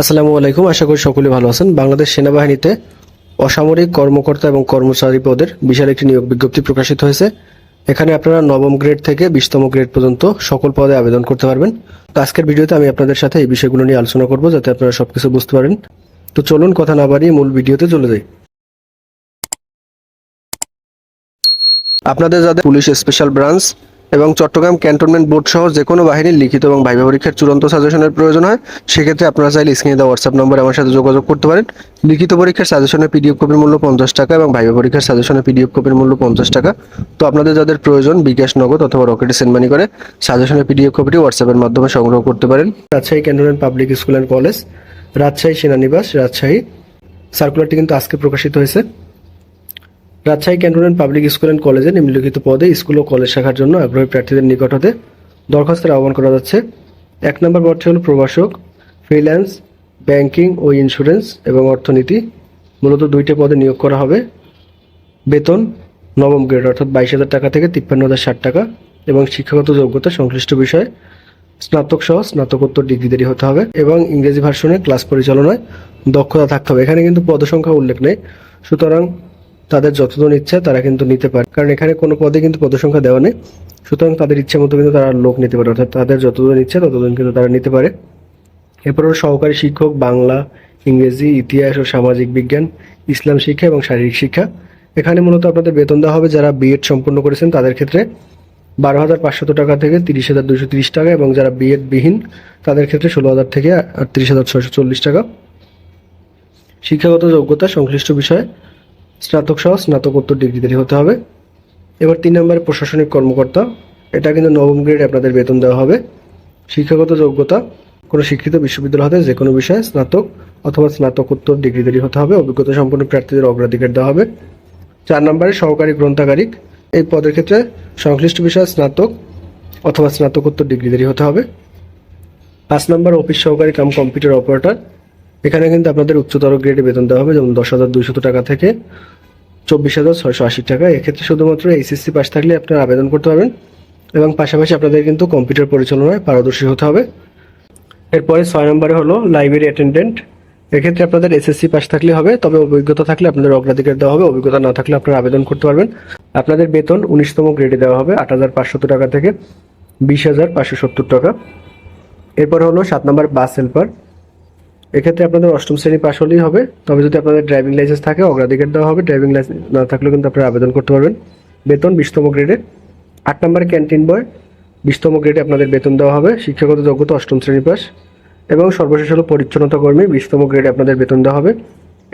আসসালামু আলাইকুম, আশা করি সকলে ভালো আছেন। বাংলাদেশ সেনাবাহিনীতে অসামরিক কর্মকর্তা এবং কর্মচারী পদের বিশাল একটি নিয়োগ বিজ্ঞপ্তি প্রকাশিত হয়েছে। এখানে আপনারা নবম গ্রেড থেকে বিশতম গ্রেড পর্যন্ত সকল পদে আবেদন করতে পারবেন। তো আজকের ভিডিওতে আমি আপনাদের সাথে এই বিষয়গুলো নিয়ে আলোচনা করব, যাতে আপনারা সবকিছু বুঝতে পারেন। তো চলুন কথা না বাড়িয়ে মূল ভিডিওতে চলে যাই। আপনাদের যাদের পুলিশ স্পেশাল ব্রাঞ্চ এবং চট্টগ্রাম ক্যান্টনমেন্ট বোর্ড সহ যে কোনো বাহিনীর লিখিত এবং ভাইবা পরীক্ষার চূড়ান্ত সাজেশনের প্রয়োজন হয়, সেক্ষেত্রে আপনারা চাইলে স্ক্রিনে দেওয়া হোয়াটসঅ্যাপ নম্বরে আমার সাথে যোগাযোগ করতে পারেন। লিখিত পরীক্ষার সাজেশনের পিডিএফ কপির মূল্য পঞ্চাশ টাকা এবং ভাইবা পরীক্ষার সাজেশনের পিডিএফ কপির মূল্য পঞ্চাশ টাকা। তো আপনাদের যাদের প্রয়োজন বিকাশ নগদ অথবা রকেটে সেন্ড মানি করে, সাজেশনের পিডিএফ কপিটি হোয়াটসঅ্যাপের মাধ্যমে সংগ্রহ করতে পারেন। Rajshahi cantonment public school and college, Rajshahi সেনানিবাস, Rajshahi. সার্কুলারটি কিন্তু আজকে প্রকাশিত হয়েছে। Rajshahi cantonment public school and কলেজে নিম্নলিখিত পদে স্কুল ও কলেজ শাখার জন্য আগ্রহী প্রার্থীদের নিকট হতে দরখাস্তের আহ্বান করা যাচ্ছে। এক নম্বর পদটি হল প্রভাষক ফ্রিল্যান্স ব্যাংকিং ও ইন্স্যুরেন্স এবং অর্থনীতি। মূলত দুইটি পদে নিয়োগ করা হবে। বেতন, নবম গ্রেড অর্থাৎ বাইশ হাজার টাকা থেকে তিপ্পান্ন হাজার ষাট টাকা এবং শিক্ষাগত যোগ্যতা সংশ্লিষ্ট বিষয়ে। স্নাতক সহ স্নাতকোত্তর ডিগ্রিধারী হতে হবে এবং ইংরেজি ভার্সনে ক্লাস পরিচালনায় দক্ষতা থাকতে হবে। এখানে কিন্তু পদসংখ্যা উল্লেখ নেই। সুতরাং তাদের যতজন ইচ্ছা তারা কিন্তু নিতে পারে। কারণ এখানে কোনো পদে কিন্তু পদসংখ্যা দেওয়া নেই। সুতরাং তাদের ইচ্ছা মতো কিন্তু তারা লোক নিতে পারে। অর্থাৎ তাদের যতজন ইচ্ছা ততজন কিন্তু তারা নিতে পারে। এরপর সহকারী শিক্ষক, বাংলা, ইংরেজি, ইতিহাস ও সামাজিক বিজ্ঞান, ইসলাম শিক্ষা এবং শারীরিক শিক্ষা। এখানে মূলত আপনাদের বেতন দেওয়া হবে। যারা বিএড সম্পন্ন করেছেন তাদের ক্ষেত্রে বারো হাজার পাঁচশত টাকা থেকে তিরিশ হাজার দুশো তিরিশ টাকা এবং যারা বিএড বিহীন তাদের ক্ষেত্রে ষোলো হাজার থেকে আটত্রিশ হাজার ছয়শো চল্লিশ টাকা। শিক্ষাগত যোগ্যতা সংশ্লিষ্ট বিষয়ে। স্নাতক সহ স্নাতকোত্তর ডিগ্রিধারী হতে হবে। এবার তিন নম্বরে প্রশাসনিক কর্মকর্তা। এটা কিন্তু নবম গ্রেড আপনাদের বেতন দেওয়া হবে। শিক্ষাগত যোগ্যতা, কোনো শিক্ষিত বিশ্ববিদ্যালয় হতে যে কোনো বিষয়ে স্নাতক অথবা স্নাতকোত্তর ডিগ্রিধারী হতে হবে। অভিজ্ঞতা সম্পন্ন প্রার্থীদের অগ্রাধিকার দেওয়া হবে। চার নম্বরে সহকারী গ্রন্থাগারিক। এই পদের ক্ষেত্রে সংশ্লিষ্ট বিষয়ে স্নাতক অথবা স্নাতকোত্তর ডিগ্রিধারী হতে হবে। পাঁচ নম্বর অফিস সহকারী কাম কম্পিউটার অপারেটর। এখানে কিন্তু আপনাদের উচ্চতর গ্রেডে বেতন দেওয়া হবে, যেমন দশ হাজার দুইশত টাকা থেকে চব্বিশ হাজার ছয়শো আশি টাকা। এক্ষেত্রে শুধুমাত্র এইচএসসি পাস থাকলে আপনারা আবেদন করতে পারবেন এবং পাশাপাশি আপনাদের কিন্তু কম্পিউটার পরিচালনায় পারদর্শী হতে হবে। এরপরে ছয় নম্বরে হলো লাইব্রেরি অ্যাটেন্ডেন্ট। এক্ষেত্রে আপনাদের এসএসসি পাস থাকলে হবে, তবে অভিজ্ঞতা থাকলে আপনাদের অগ্রাধিকার দেওয়া হবে, অভিজ্ঞতা না থাকলে আপনারা আবেদন করতে পারবেন। আপনাদের বেতন উনিশতম গ্রেডে দেওয়া হবে, আট হাজার পাঁচশত টাকা থেকে বিশ হাজার পাঁচশো সত্তর টাকা। এরপর হলো সাত নম্বর বাস হেল্পার। এক্ষেত্রে আপনাদের অষ্টম শ্রেণি পাশ হলেই হবে। তবে যদি আপনাদের ড্রাইভিং লাইসেন্স থাকে, অগ্রাধিকার দেওয়া হবে। ড্রাইভিং লাইসেন্স না থাকলেও কিন্তু আপনারা আবেদন করতে পারবেন। বেতন বিশতম গ্রেডে আট নম্বরে ক্যান্টিন বয় বিশতম গ্রেডে আপনাদের বেতন দেওয়া হবে। শিক্ষাগত যোগ্যতা অষ্টম শ্রেণি পাস এবং সর্বশেষ হলো পরিচ্ছন্নতা কর্মী, বিশতম গ্রেডে আপনাদের বেতন দেওয়া হবে।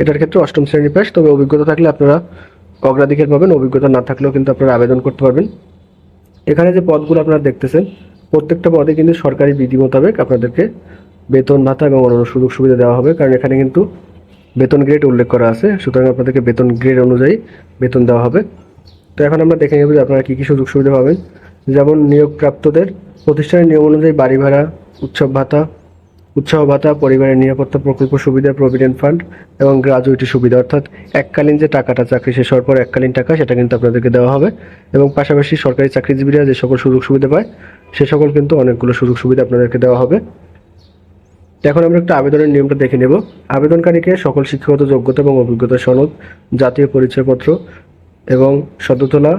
এটার ক্ষেত্রে অষ্টম শ্রেণি পাস তবে অভিজ্ঞতা থাকলে আপনারা অগ্রাধিকার পাবেন। অভিজ্ঞতা না থাকলেও কিন্তু আপনারা আবেদন করতে পারবেন। এখানে যে পদগুলো আপনারা দেখতেছেন, প্রত্যেকটা পদে কিন্তু সরকারি বিধি মোতাবেক আপনাদেরকে বেতন ভাতা এবং অন্যান্য সুযোগ সুবিধা দেওয়া হবে, কারণ এখানে কিন্তু বেতন গ্রেড উল্লেখ করা আছে। সুতরাং আপনাদেরকে বেতন গ্রেড অনুযায়ী বেতন দেওয়া হবে। তো এখন আমরা দেখে নেব যে আপনারা কী কী সুযোগ সুবিধা পাবেন। যেমন নিয়োগপ্রাপ্তদের প্রতিষ্ঠানের নিয়ম অনুযায়ী বাড়ি ভাড়া, উৎসব ভাতা, উৎসাহ ভাতা, পরিবারের নিরাপত্তা প্রকল্প, সুবিধা প্রভিডেন্ট ফান্ড এবং গ্রাজুইটি সুবিধা, অর্থাৎ এককালীন যে টাকাটা, চাকরি শেষ হওয়ার পর এককালীন টাকা, সেটা কিন্তু আপনাদেরকে দেওয়া হবে। এবং পাশাপাশি সরকারি চাকরিজীবীরা যে সকল সুযোগ সুবিধা পায়, সে সকল কিন্তু অনেকগুলো সুযোগ সুবিধা আপনাদেরকে দেওয়া হবে। তো এখন আমরা একটা আবেদনের নিয়মটা দেখে নেব। আবেদনকারীকে সকল শিক্ষাগত যোগ্যতা এবং অভিজ্ঞতা সনদ, জাতীয় পরিচয়পত্র এবং সদ্যতলা,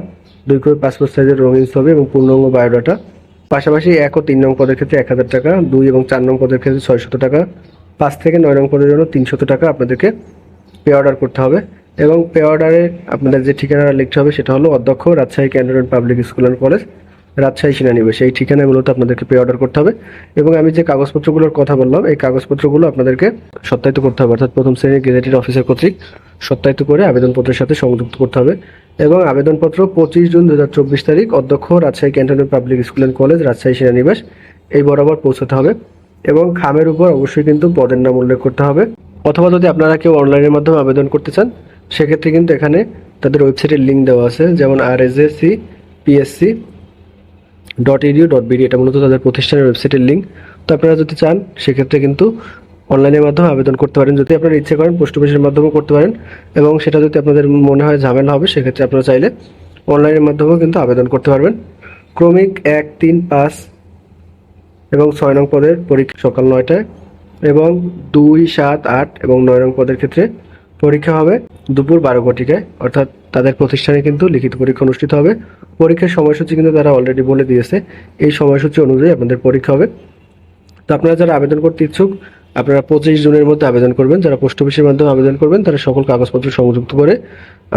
দুই কপি পাসপোর্ট সাইজের রঙিন ছবি এবং পূর্ণাঙ্গ বায়োডাটা। পাশাপাশি এক ও তিন নং পদের ক্ষেত্রে এক হাজার টাকা, দুই এবং চার নং পদের ক্ষেত্রে ছয়শত টাকা, পাঁচ থেকে নয় নং পদের জন্য তিনশত টাকা আপনাদেরকে পে অর্ডার করতে হবে। এবং পে অর্ডারে আপনাদের যে ঠিকানাটা লিখতে হবে সেটা হলো অধ্যক্ষ Rajshahi cantonment public school and college. Rajshahi সেনানিবাস। এই ঠিকানায় মূলত আপনাদেরকে পে অর্ডার করতে হবে। এবং আমি যে কাগজপত্রগুলোর কথা বললাম, এই কাগজপত্রগুলো আপনাদেরকে সত্যায়িত করতে হবে। অর্থাৎ প্রথম শ্রেণির গেজেটেড অফিসার কর্তৃক সত্যায়িত করে আবেদনপত্রের সাথে সংযুক্ত করতে হবে। এবং আবেদনপত্র পঁচিশ জুন দু হাজার চব্বিশ তারিখ, অধ্যক্ষ Rajshahi cantonment public school and college, Rajshahi সেনানিবাস, এই বরাবর পৌঁছাতে হবে। এবং খামের উপর অবশ্যই কিন্তু পদের নাম উল্লেখ করতে হবে। অথবা যদি আপনারা কেউ অনলাইনের মাধ্যমে আবেদন করতে চান, সেক্ষেত্রে কিন্তু এখানে তাদের ওয়েবসাইটের লিঙ্ক দেওয়া আছে, যেমন R S S C PSC dot edu dot BD এটা মূলত তাদের প্রতিষ্ঠানের ওয়েবসাইটের লিঙ্ক তো আপনারা যদি চান, সেক্ষেত্রে কিন্তু অনলাইনের মাধ্যমে আবেদন করতে পারেন। যদি আপনারা ইচ্ছে করেন পোস্ট অফিসের মাধ্যমেও করতে পারেন। এবং সেটা যদি আপনাদের মনে হয় ঝামেলা হবে, সেক্ষেত্রে আপনারা চাইলে অনলাইনের মাধ্যমেও কিন্তু আবেদন করতে পারবেন। ক্রমিক এক, তিন, পাঁচ এবং ছয় নং পদের পরীক্ষা সকাল নয়টায় এবং দুই, সাত, আট এবং নয় নং পদের ক্ষেত্রে পরীক্ষা হবে দুপুর বারো ঘটিকায়, অর্থাৎ তাদের প্রতিষ্ঠানে কিন্তু লিখিত পরীক্ষা অনুষ্ঠিত হবে। পরীক্ষার সময়সূচি কিন্তু তারা অলরেডি বলে দিয়েছে। এই সময়সূচি অনুযায়ী আপনাদের পরীক্ষা হবে। তো আপনারা যারা আবেদন করতে ইচ্ছুক, আপনারা পঁচিশ জুনের মধ্যে আবেদন করবেন। যারা পোস্ট অফিসের মাধ্যমে আবেদন করবেন, তারা সকল কাগজপত্র সংযুক্ত করে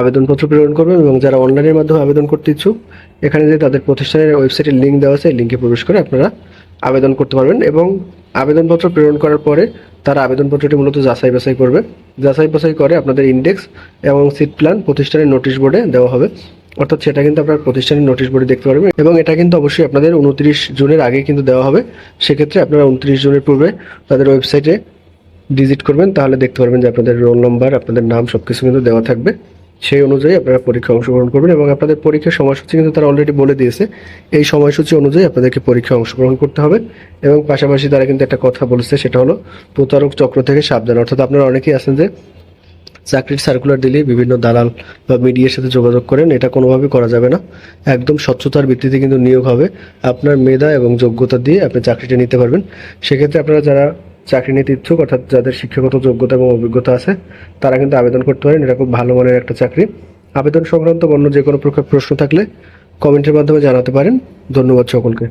আবেদনপত্র প্রেরণ করবেন এবং যারা অনলাইনের মাধ্যমে আবেদন করতে ইচ্ছুক, এখানে যে তাদের প্রতিষ্ঠানের ওয়েবসাইটের লিঙ্ক দেওয়া আছে লিঙ্কে প্রবেশ করে আপনারা আবেদন করতে পারবেন এবং আবেদনপত্র প্রেরণ করার পরে তারা আবেদনপত্রটি মূলত যাচাই বাছাই করবে। যাচাই বাছাই করে আপনাদের ইন্ডেক্স এবং সিট প্ল্যান প্রতিষ্ঠানের নোটিশ বোর্ডে দেওয়া হবে। অর্থাৎ সেটা কিন্তু আপনার প্রতিষ্ঠানের নোটিশ বোর্ডে দেখতে পারবেন এবং এটা কিন্তু অবশ্যই আপনাদের উনত্রিশ জুনের আগে কিন্তু দেওয়া হবে। সেক্ষেত্রে আপনারা উনত্রিশ জুনের পূর্বে তাদের ওয়েবসাইটে ভিজিট করবেন, তাহলে দেখতে পারবেন যে আপনাদের রোল নাম্বার আপনাদের নাম সব কিছু কিন্তু দেওয়া থাকবে। সেই অনুযায়ী আপনারা পরীক্ষা অংশগ্রহণ করবেন এবং আপনাদের পরীক্ষার সময়সূচি কিন্তু তারা অলরেডি বলে দিয়েছে। এই সময়সূচি অনুযায়ী আপনাদেরকে পরীক্ষায় অংশগ্রহণ করতে হবে এবং পাশাপাশি তারা কিন্তু একটা কথা বলেছে, সেটা হলো প্রতারক চক্র থেকে সাবধান। অর্থাৎ আপনারা অনেকেই আছেন যে চাকরির সার্কুলার দিলে বিভিন্ন দালাল বা মিডিয়ার সাথে যোগাযোগ করেন, এটা কোনোভাবেই করা যাবে না। একদম স্বচ্ছতার ভিত্তিতে কিন্তু নিয়োগ হবে। আপনার মেধা এবং যোগ্যতা দিয়ে আপনি চাকরিটা নিতে পারবেন। সেক্ষেত্রে আপনারা যারা চাকরি নিতে ইচ্ছুক, অর্থাৎ যাদের শিক্ষাগত যোগ্যতা এবং অভিজ্ঞতা আছে, তারা কিন্তু আবেদন করতে পারেন। এটা খুব ভালো মনের একটা চাকরি। আবেদন সংক্রান্ত অন্য যে কোনো প্রকার প্রশ্ন থাকলে কমেন্টের মাধ্যমে জানাতে পারেন। ধন্যবাদ সকলকে।